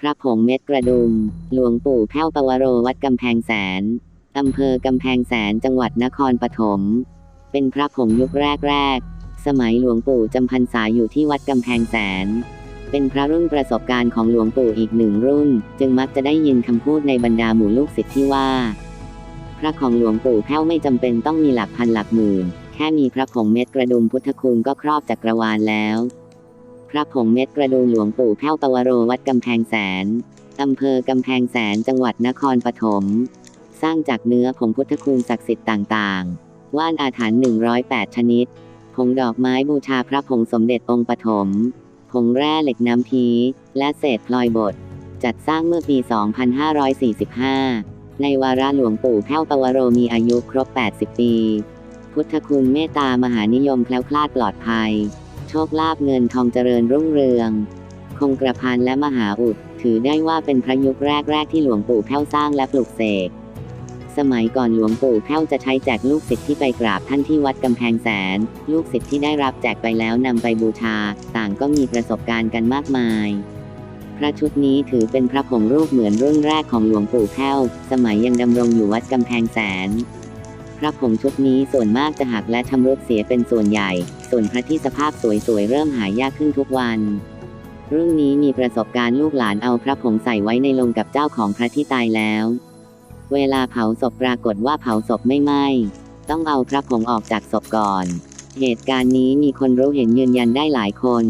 พระผงเม็ดกระดุม หลวงปู่แพ้วปวโรวัดกำแพงแสน อำเภอกำแพงแสนจังหวัดนครปฐม เป็นพระผงยุคแรก ๆ สมัยหลวงปู่จำพรรษาอยู่ที่วัดกำแพงแสน เป็นพระรุ่นประสบการณ์ของหลวงปู่อีกหนึ่งรุ่น จึงมักจะได้ยินคำพูดในบรรดาหมู่ลูกศิษย์ที่ว่า พระของหลวงปู่แพ้วไม่จำเป็นต้องมีหลักพันหลักหมื่น แค่มีพระผงเม็ดกระดุมพุทธคุณก็ครอบจักรวาลแล้ว พระผงเม็ดกระดุมหลวงปู่แพ้วปวโรวัดกำแพงแสน อำเภอกำแพงแสนจังหวัดนครปฐม สร้างจากเนื้อผงพุทธคุณศักดิ์สิทธิ์ต่างๆ ว่านอาถรรพ์108 ชนิด ผงดอกไม้บูชาพระผงสมเด็จองค์ปฐม ผงแร่เหล็กน้ำพีและเศษพลอยบด จัดสร้างเมื่อปี 2545 ในวาระหลวงปู่แพ้วปวโรมีอายุครบ 80 ปี พุทธคุณเมตตามหานิยมแคล้วคลาดปลอดภัย โชคลาภเงินทองเจริญรุ่งเรือง คงกระพันและมหาอุด ถือได้ว่าเป็นพระยุคแรกๆที่หลวงปู่แพ้วสร้างและปลูกเสก สมัยก่อนหลวงปู่แพ้วจะใช้แจกลูกศิษย์ที่ไปกราบท่านที่วัดกำแพงแสน ลูกศิษย์ที่ได้รับแจกไปแล้วนำไปบูชา ต่างก็มีประสบการณ์กันมากมายพระชุดนี้ถือเป็นพระผงรูปเหมือนรุ่นแรกของหลวงปู่แพ้ว สมัยยังดำรงอยู่วัดกำแพงแสน พระผงชุดนี้ส่วนมากจะหักและชำรุดเสียเป็นส่วนใหญ่ ส่วนพระที่สภาพสวยๆเริ่มหายากขึ้นทุกวันรุ่นนี้มีประสบการณ์ลูกหลานเอาพระผงใส่ไว้ในโลงกับเจ้าของพระที่ตายแล้ว เวลาเผาศพปรากฏว่าเผาศพไม่ไหม้ ต้องเอาพระผงออกจากศพก่อน เหตุการณ์นี้มีคนรู้เห็นยืนยันได้หลายคน